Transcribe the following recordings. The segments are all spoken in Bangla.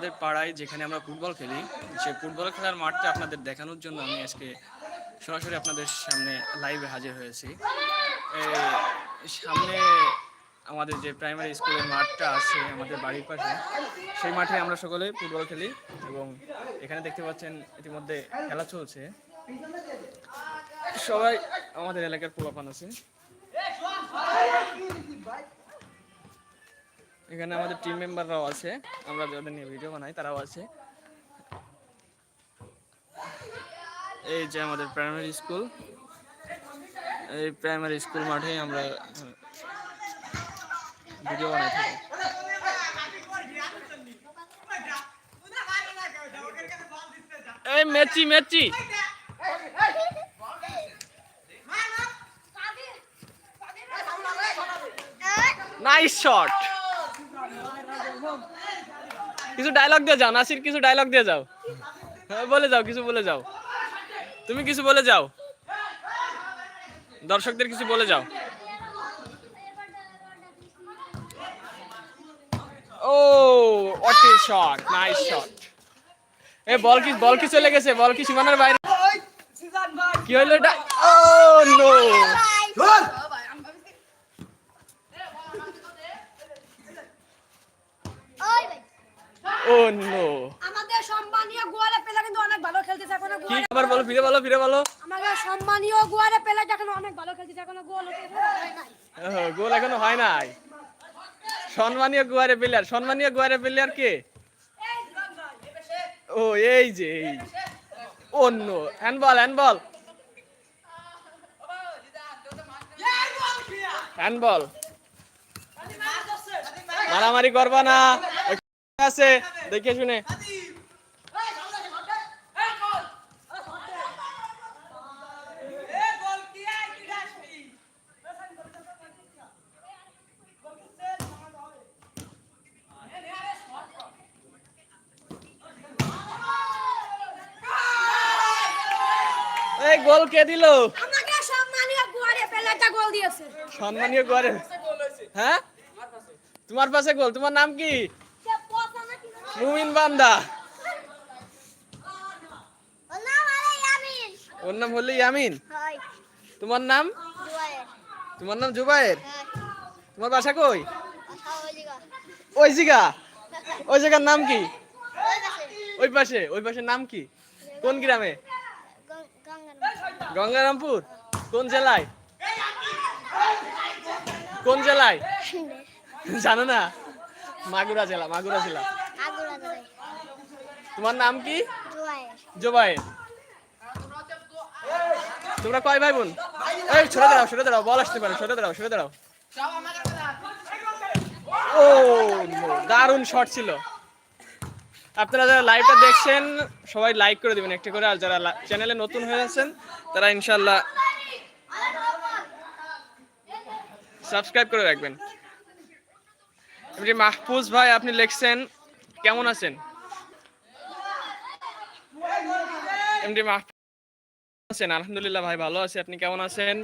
আমাদের পাড়ায় যেখানে আমরা ফুটবল খেলি, সেই ফুটবল খেলার মাঠটা আপনাদের দেখানোর জন্য আমি আজকে সরাসরি আপনাদের সামনে লাইভে হাজির হয়েছি। সামনে আমাদের যে প্রাইমারি স্কুলের মাঠটা আছে আমাদের বাড়ির পাশে, সেই মাঠে আমরা সকলে ফুটবল খেলি এবং এখানে দেখতে পাচ্ছেন ইতিমধ্যে খেলা চলছে। সবাই আমাদের এলাকার পোলাপান আছে। এখানে আমাদের টিম মেম্বাররাও আছে। আমরা যাদের নিয়ে ভিডিও বানাই, তারাও আছে। এই যে আমাদের প্রাইমারি স্কুল এই প্রাইমারি স্কুল মাঠে আমরা ভিডিও বানাই থাকি। এই মেচি মেচি! নাইস শট কিছু ডায়লগ দিয়ে যাও নাসির কিছু ডায়লগ দিয়ে যাও। হ্যাঁ, বলে যাও কিছু বলে যাও। তুমি কিছু বলে যাও। দর্শকদের কিছু বলে যাও। ও এ শট নাইস শট এ বল কি বল কি চলে গেছে? বল কি সীমানার বাইরে? কি হলো এটা? ও নো ওই ভাই, নো আমাদের সম্মানীয় গোয়ালে পেলে কিন্তু অনেক ভালো খেলতেছে এখনও গোয়ালে। আবার বলো ফিরে বলো ফিরে বলো। আমাদের সম্মানীয় গোয়ালে পেলে এখন অনেক ভালো খেলতেছে এখনও গোল হয় নাই। গোল এখনও হয় নাই। সম্মানীয় গুয়ারে প্লেয়ার সম্মানীয় গুয়ারে প্লেয়ার কে? ও এই যে এই অন্য হ্যান্ডবল হ্যান্ডবল হ্যান্ডবল মারামারি করবা না। আছে? দেখে শুনে। এই গোল কে দিল? সম্মানীয় গোল দিয়েছে। গুয়ারে হ্যাঁ? তোমার পাশে গোল তোমার নাম কি? মুমিন বান্দা। ওর নাম হলো ইয়ামিন। তোমার নাম? তোমার নাম জুবায়ের? হ্যাঁ। তোমার বাসা কই? ওই জায়গা। ওই জায়গার নাম কি? ওই পাশে। ওই পাশে পাশের নাম কি? কোন গ্রামে? গঙ্গারামপুর। কোন জেলায়? কোন জেলায়? জানো না? মাগুরা জেলা মাগুরা জেলা। তোমার নাম কি? জোবায়ের। তোমরা কয় ভাই বোন? এই সরে দাঁড়াও সরে দাঁড়াও বল আসতে পারে সরে দাঁড়াও সরে দাঁড়াও। ও দারুণ শট ছিল। আপনারা যারা লাইভটা দেখছেন সবাই লাইক করে দিবেন একটা করে আর যারা চ্যানেলে নতুন হয়ে আছেন তারা ইনশাল্লাহ সাবস্ক্রাইব করে রাখবেন। মাহফুজ ভাই আপনি লিখছেন কেমন আছেন? এমডি মাহফুজ আছেন। আলহামদুলিল্লাহ ভাই ভালো আছি। আপনি কেমন আছেন?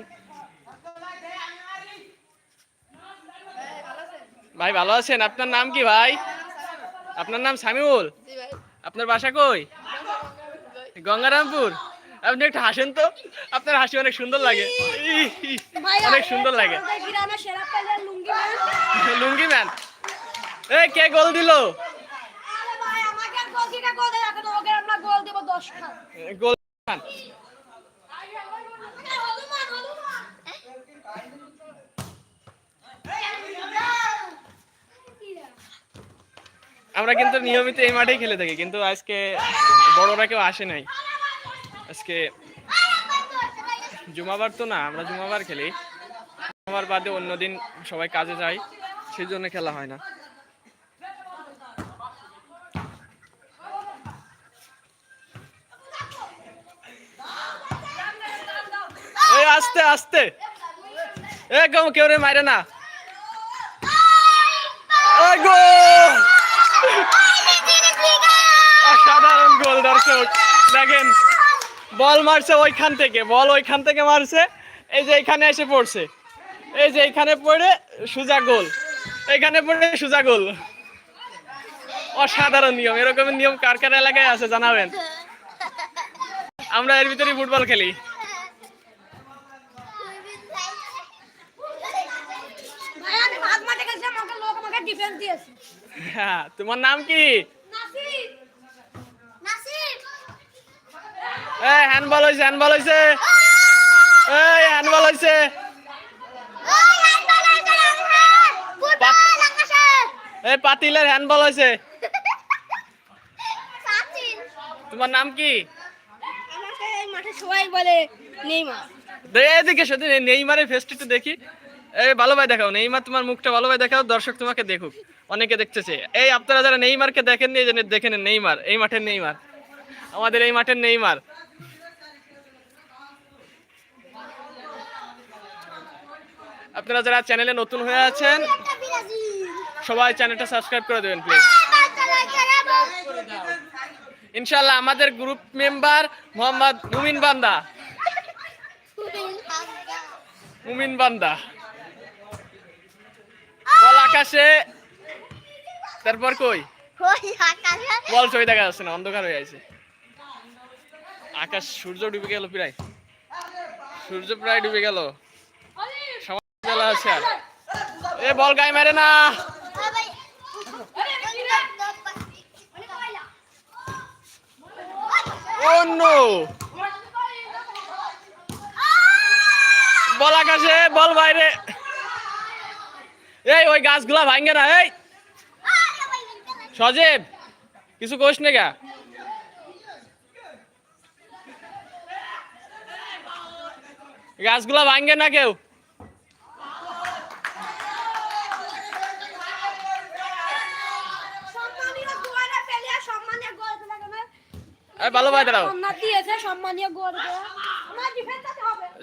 ভাই ভালো আছেন? আপনার নাম কি ভাই? আপনার নাম সামিউল? আপনার বাসা কই? গঙ্গারামপুর। আপনি একটু হাসেন তো। আপনার হাসি অনেক সুন্দর লাগে। অনেক সুন্দর লাগে। লুঙ্গি ম্যান। এই কে গোল দিল? গোল দেব 10 খান। গোল হলুমান আমরা কিন্তু নিয়মিত এই মাঠেই খেলে থাকি, কিন্তু আজকে বড়রা কেউ আসে নাই। আজকে জুমাবার তো না, আমরা জুমাবার খেলি। জুমাবার বাদে অন্যদিন সবাই কাজে যায়, সেই জন্য খেলা হয় না এই আস্তে। এ কেউ কেউ রে মাইরে না। অসাধারণ গোল দর্শক। দেখেন, বল মারছে ওইখান থেকে, বল ওইখান থেকে মারছে, এই যে এখানে এসে পড়ছে। এই যে এখানে পড়ে সুজা গোল। এখানে পড়ে সুজা গোল। অসাধারণ নিয়ম। এরকম নিয়ম কার কার এলাকায় আছে জানাবেন। আমরা এর ভিতরে ফুটবল খেলি ভাই আমি ভাগ মাঠে গেছি আমাকে আমাকে ডিফেন্স দিয়েছে? হ্যাঁ তোমার নাম কি? নাসির। নাসির। এই হ্যান্ডবল হয়েছে হ্যান্ডবল হয়েছে এই হ্যান্ডবল হয়েছে ওই হ্যান্ডবল আছে ফুটবল এই পাতিলের হ্যান্ডবল হয়েছে তোমার নাম কি? আমাকে মাঠে সবাই বলে নেইমার। দে এদিকে সেদিন নেইমারের ফেসটা দেখি। এই, ভালো ভাই দেখাও। নেইমার তোমার মুখটা ভালো ভাই দেখাও, দর্শক তোমাকে দেখুক। অনেকে দেখতেছে। এই, আপনারা যারা নেইমারকে দেখেন নি জানেন দেখে নেইমার। এই মাঠের নেইমার। আমাদের এই মাঠের নেইমার। আপনারা যারা চ্যানেলে নতুন হয়ে আছেন, সবাই চ্যানেলটা সাবস্ক্রাইব করে দেবেন প্লিজ ইনশাল্লাহ আমাদের গ্রুপ মেম্বার মোহাম্মদ মুমিন বান্দা। মুমিন বান্দা। বল আকাশে। তারপর কই? বল ছবি দেখা যাচ্ছে না অন্ধকার হয়ে আছে। আকাশ সূর্য ডুবে গেল প্রায়। সূর্য প্রায় ডুবে গেল। সমাজ আছে আর। এ বল গায়ে মেরে না। অন্য। বল আকাশে বল বাইরে। এই ওই গাছগুলা ভাঙ্গে না এই। সজীব কিছু কোষ নে গা। গাছগুলা ভাঙ্গে না কেউ? ভালো ভাই দাঁড়াও।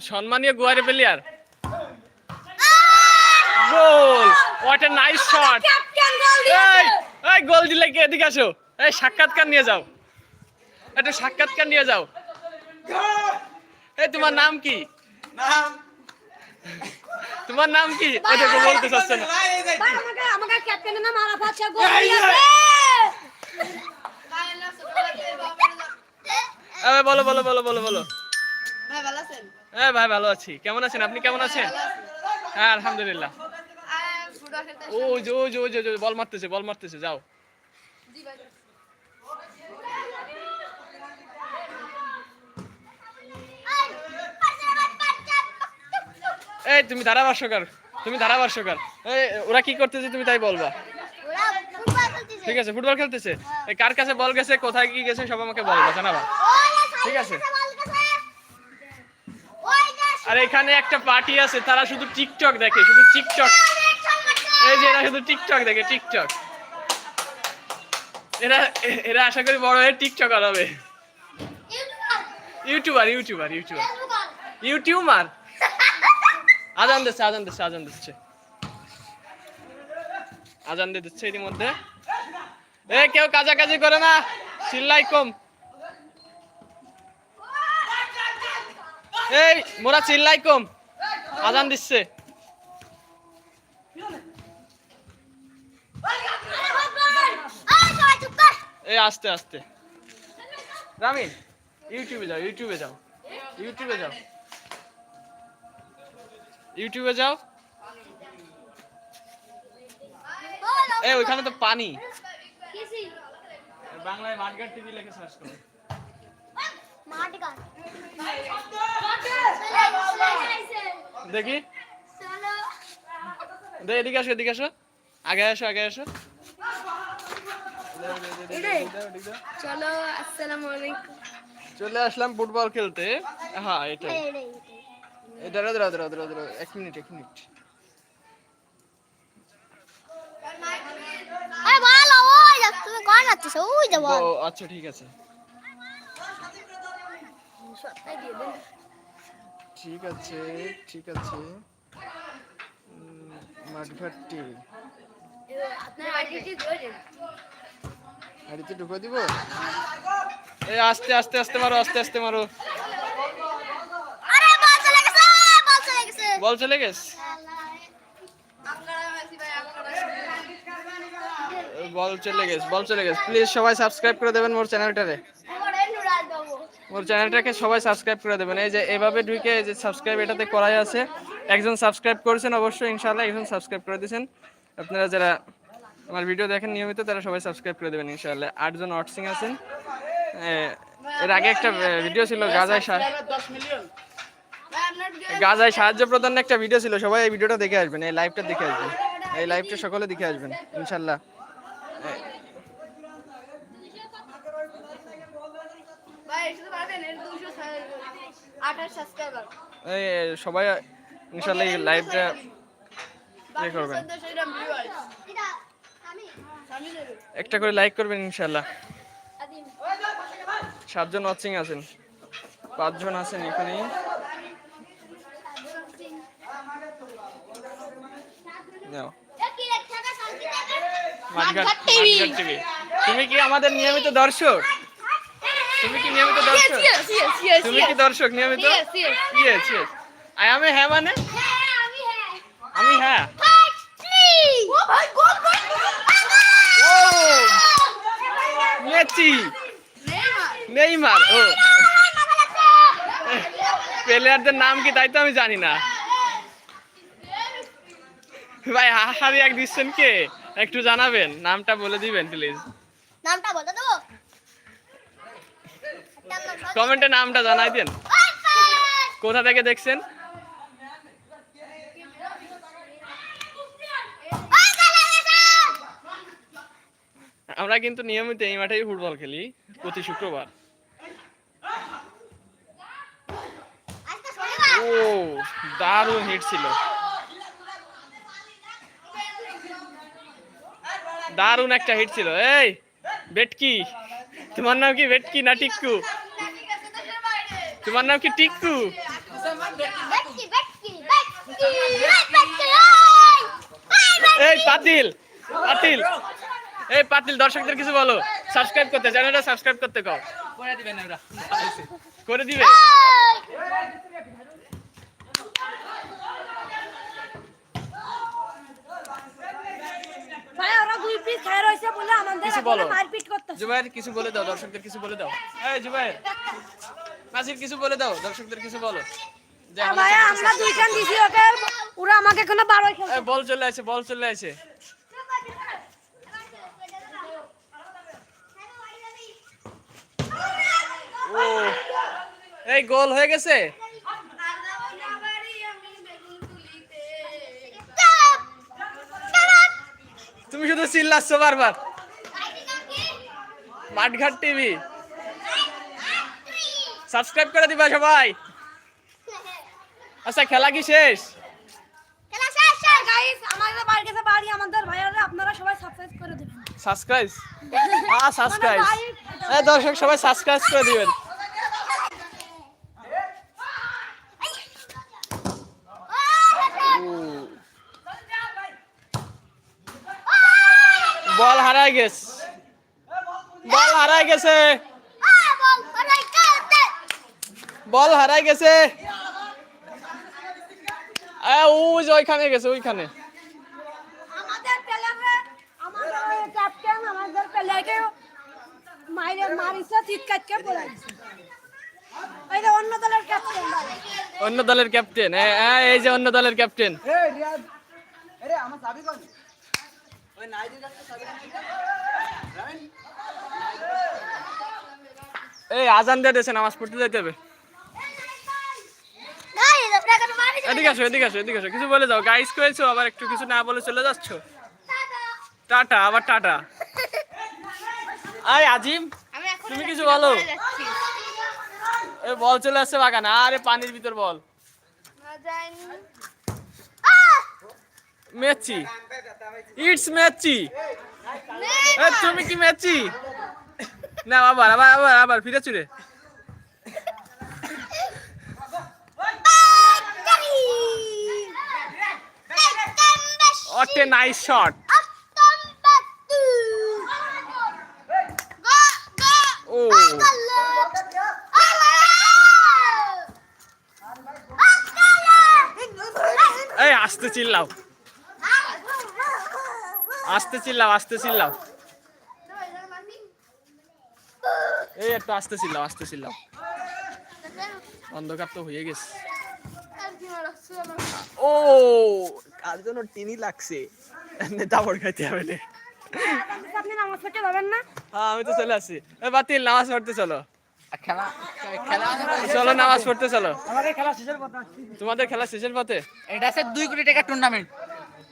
সম্মানীয় গোয়ারে player goal. What a nice shot এই এই গোল দিলে কি এদিকে আসো? এই সাক্ষাৎকার নিয়ে যাও। একটা সাক্ষাৎকার নিয়ে যাও। এই তোমার নাম কি? নাম। তোমার নাম কি? ওই দেখো বলতে চাচ্ছে না। আমাকে আমাকে ক্যাপ্টেনের নাম আরাফাত শাহ গোল দিয়েছে। বলো বলো বলো বলো বলো ভাই ভালো আছেন? হ্যাঁ ভাই ভালো আছি। কেমন আছেন? আপনি কেমন আছেন? হ্যাঁ আলহামদুলিল্লাহ। ফুটবল যে ও যে ও যে, বল মারতেছে বল মারতেছে যাও। এই তুমি ধারাভাষ্যকার তুমি ধারাভাষ্যকার। এই ওরা কি করতেছে তুমি তাই বলবা। ঠিক আছে ফুটবল খেলতেছে। কার কাছে বল গেছে কোথায় কি গেছে সব আমাকে বলবা জানাবা। ঠিক আছে? আর এখানে একটা পার্টি আছে তারা শুধু টিকটক দেখে শুধু টিকটক। এই যে এরা শুধু টিকটক দেখে, টিকটক। এরা এরা আশা করি বড় হয়ে টিকটকার হবে ইউটিউবার ইউটিউবার ইউটিউবার। ইউটিউবার? আজান দিচ্ছে আজান দিচ্ছে আজান দিচ্ছে। আজান দিয়ে দিচ্ছে এর মধ্যে এ, কেউ কাজাকাজি করে না। চিল্লাই কম। এই, মোরা চিল্লাই কম। আজান দিচ্ছে। এই আস্তে আস্তে। রামিন, ইউটিউবে যাও ইউটিউবে যাও। ইউটিউবে যাও। ইউটিউবে যাও। এই ওইখানে তো পানি। বাংলায় মাঠঘাট টিভি লিখে সার্চ করো। দেখি। দে, এদিকে আসো এদিকে আসো। আগে আসো আগে আসো। চলো আসসালামু আলাইকুম। চলে আসলাম ফুটবল খেলতে। হ্যাঁ এই দাঁড়া দাঁড়া দাঁড়া দাঁড়া দাঁড়া এক মিনিট এক মিনিট। আরে ভালো ওই তুমি কোন যাচ্ছিস? ওই যে আচ্ছা ঠিক আছে। ঠিক আছে ঠিক আছে। মাঠঘাটটি আপনার আইডিটি ধরে হাড়িতে ঢুকে দিব। এই আস্তে আস্তে আস্তে মারো আস্তে আস্তে মারো। বল চলে গেছে বল চলে গেছে। বল চলে গেছে? আপনারা মেসি ভাই আপনারা বল চলে গেছে বল চলে গেছে। প্লিজ সবাই সাবস্ক্রাইব করে দেবেন মোর চ্যানেলটারে। মোর চ্যানেলটাকে সবাই সাবস্ক্রাইব করে দেবেন। এই যে এভাবে ঢুকে এই যে সাবস্ক্রাইব এটাতে করাই আছে। একজন সাবস্ক্রাইব করেছেন অবশ্যই ইনশাআল্লাহ একজন সাবস্ক্রাইব করে দিয়েছেন। আপনারা যারা আমার ভিডিও দেখেন নিয়মিত, তারা সবাই সাবস্ক্রাইব করে দেবেন ইনশাআল্লাহ। আটজন ওয়াটসিং আছেন। এর আগে একটা ভিডিও ছিল গাজায় গাজায় সাহায্য প্রদান একটা ভিডিও ছিল। সবাই এই ভিডিওটা দেখে আসবেন, এই লাইভটা দেখে আসবেন। এই লাইভটা সকলে দেখে আসবেন ইনশাল্লাহ সবাই ইনশাল্লাহ এই লাইভটা ইয়ে করবেন চোদ্দশো গ্রাম ভিউয়ার্স এটা আমি স্বামী দেবে একটা করে লাইক করবেন ইনশাল্লাহ সাতজন ওয়াচিং আছেন। পাঁচজন আছেন এখানেই। নাও এ কি রে থাকা শান্তি দেবে মাঠঘাট মাঠঘাট TV মাঠঘাট TV তুমি কি আমাদের নিয়মিত দর্শক? তুমি কি নিয়মিত দর্শক? তুমি কি দর্শক নিয়মিত. ইয়েস ইয়েস আই আমি হ্যাঁ মানে? হ্যাঁ আমি হ্যাঁ। আমি হ্যাঁ। ও ভাই গোল গোল ও মেসি। নেইমার। ও। প্লেয়ারদের নাম কি তাই তো আমি জানি না। ভাই হাহারি এক দিচ্ছেন কে? একটু জানাবেন নামটা বলে দিবেন প্লিজ নামটা বলে দেবো কমেন্টে নামটা জানাই দেন। কোথা থেকে দেখছেন? আমরা কিন্তু নিয়মিত এই মাঠেই ফুটবল খেলি প্রতি শুক্রবার। ও, দারুণ হিট ছিল। দারুণ একটা হিট ছিল। এই বেটকি তোমার নাম কি বেটকি না টিক্কু? তোমার নাম কি টিক্কু? এই পাতিল পাতিল এই পাতিল দর্শকদের কিছু বলো। সাবস্ক্রাইব করতে চ্যানেলটা সাবস্ক্রাইব করতে কও। করে দিবেন আমরা করে দিবে? বলে কিছু বলো। জুবাইর কিছু বলে দাও দর্শকদের কিছু বলে দাও। এই জুবাইর নাসির কিছু বলে দাও দর্শকদের কিছু বলো। যে আমাদের ভাই চ্যানেলটা আমরা দুইখান দিছি ওকে? ওরা আমাকে কোনো বল চলে আসে বল চলে আসে। ও। এই গোল হয়ে গেছে? তুমি শুধু চিল্লাচ্ছ বারবার। মাঠঘাট টিভি। সাবস্ক্রাইব করে দিবা সবাই। আচ্ছা খেলা কি শেষ? খেলা শেষ শেষ। আমাদের বাড়ি গেছে বাড়ি আমাদের ভাইয়ারা আপনারা সবাই সাবস্ক্রাইব করে দেবেন। সাবস্ক্রাইব? হ্যাঁ সাবস্ক্রাইব। দর্শক সবাই সাবস্ক্রাইব করে দিবেন। বল হারাই গেছে। বল হারাই গেছে। বল হারাই গেছে। ওই যে ওইখানে গেছে ওইখানে। অন্য দলের ক্যাপ্টেন অন্য দলের এই যে অন্য দলের ক্যাপ্টেন এই রিয়াদ আরে আমার ওই নাইজের কাছে চাবি এই আজান দিয়ে দেশে নামাজ পড়তে যেতে হবে। এদিকে আসো এদিকে আসো এদিকে আসো। কিছু বলে যাও। গাইস করেছ আবার একটু কিছু না বলে চলে যাচ্ছ? টাটা। আবার টাটা। আয় আজিম আমি এখন তুমি কিছু বলো। বল চলে আসছে বাগানে। আরে পানির ভিতর বল। না যাইনি মেচি। ইটস মেচি তুমি কি মেচি না আবার আবার আবার আবার ফিরে চুরে অটে নাইস শট ও এই আস্তে চিল্লাও। আস্তে চিল্লাও আস্তে চিল্লাও। এই একটু আস্তে চিল্লাও আস্তে চিল্লাও। অন্ধকার তো হয়ে গেছে। ও কার জন্য টিনি লাগছে? দাবড় খাইতে হবে হ্যাঁ, আমি তো চলে আসি। টুর্নামেন্ট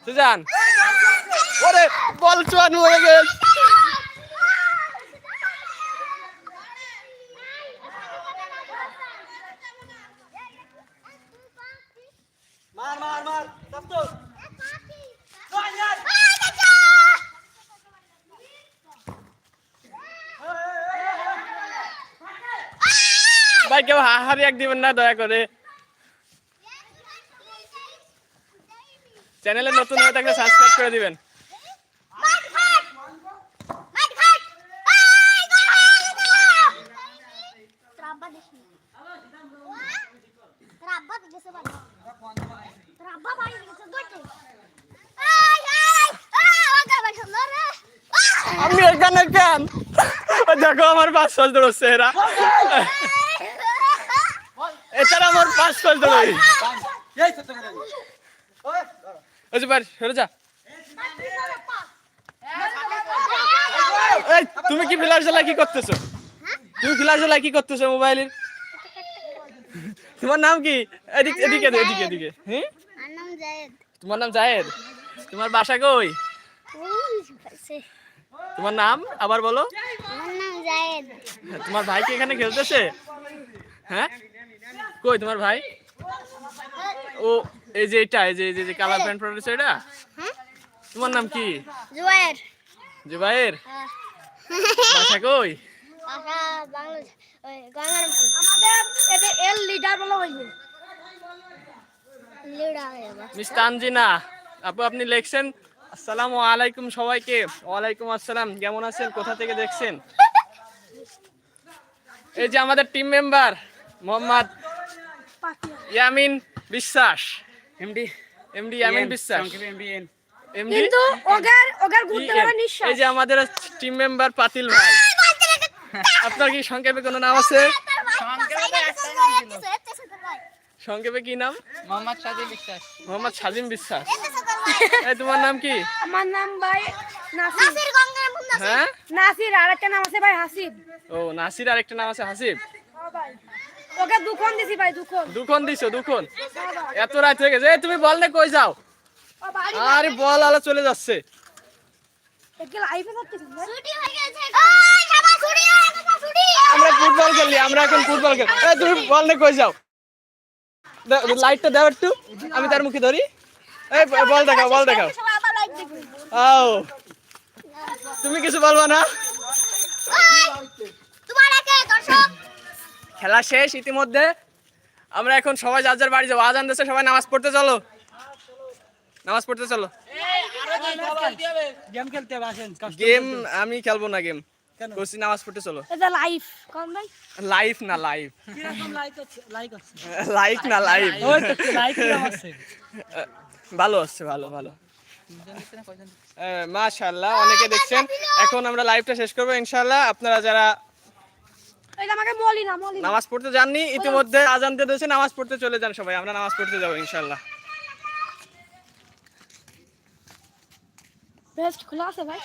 সুজান। ওরে, বল চুয়ান হয়ে গেছে ভাই, কেউ হাহারি এক দিবেন না, দয়া করে। চ্যানেলে নতুন হয়ে থাকলে সাবস্ক্রাইব করে দিবেন। আমি এখানে কেন? দেখো, আমার পাঁচ পাঁচ দৌড়চ্ছে এরা এছাড়া আমার পাঁচ ওই পার সরে যা। তুমি কি জ্বালা কি করতেছো? তুমি জ্বালা কি করতেছো মোবাইলের তোমার নাম কি? এদিক এদিকে এদিকে এদিকে। হ্যাঁ তোমার নাম জায়েদ? তোমার বাসা কই? তোমার নাম? আবার বলো। তোমার ভাই কি এখানে খেলতেছে? হ্যাঁ? কই তোমার ভাই? ও এই যে এটা এই যে এই যে- কালার প্যান্ট পরেছে এটা? হ্যাঁ? তোমার নাম কি? জুয়ায়ের জুবাইর বাসা কই? ভাষা বাংলাদেশ গঙ্গারামপুর আমাদের এদের এল লিডার বলা হয়েছে। লিডা যাবা মিস তানজিনা আপু আপনি লিখছেন? আসসালামু আলাইকুম সবাইকে। ওয়ালাইকুম আসসালাম। কেমন আছেন? কোথা থেকে দেখছেন? এই যে আমাদের team member Mohammad Yamin Biswas. MD MD Yamin Biswas. MD কিন্তু ওগার ওগার ঘুরতে নিঃশ্বাস। এই যে আমাদের টিম মেম্বার পাতিল ভাই। আপনার কি সংক্ষেপে কোনো নাম আছে? সংক্ষেপে কি নাম? মোহাম্মদ সাদি বিশ্বাস। মোহাম্মদ সাজিম বিশ্বাস। এই তোমার নাম কি? আমার নাম ভাই নাসির। হ্যাঁ? নাসির আর একটা নাম আছে ভাই হাসিব। ও নাসির আর একটা নাম আছে হাসিব? ওকে দুখন দিছি ভাই দুখন। দুখন দিছো দুখন? এত রাত হয়ে গেছে। তুমি বল না কই যাও? আরে বল আলো চলে যাচ্ছে। একে লাইফে থাকতে ছুটি হয়ে গেছে। আমরা ফুটবল খেলি আমরা এখন ফুটবল খেলি। তুমি বল না কই যাও? লাইটটা দাও একটু। আমি তার মুখে ধরি। এই বল দেখাও বল দেখাও। সবাই আবার লাইট দেখবে আও। তুমি কিছু বলবা না? তোমার একে দর্শক। খেলা শেষ ইতিমধ্যে। আমরা এখন সবাই যার যার বাড়ি যাব। আজান দিচ্ছে সবাই নামাজ পড়তে চলো। নামাজ পড়তে চলো। গেম খেলতে হবে আসেন গেম আমি খেলব না গেম। কোসি নামাজ পড়তে চলো। এটা লাইফ কোন ভাই। লাইভ না লাইভ কীরকম লাইক আছে লাইক আছে? লাইক না লাইভ ওই তো লাইক আছে। ভালো আসছে ভালো ভালো। মাশাল্লাহ অনেকে দেখছেন। এখন আমরা লাইভটা শেষ করব ইনশাল্লাহ আপনারা যারা এটা আমাকে মলি না মলি নামাজ পড়তে যাননি ইতিমধ্যে আজান দিয়ে দিয়েছে নামাজ পড়তে চলে যান সবাই। আমরা নামাজ পড়তে যাব ইনশাল্লাহ বেস্ট খোলা আছে ভাই।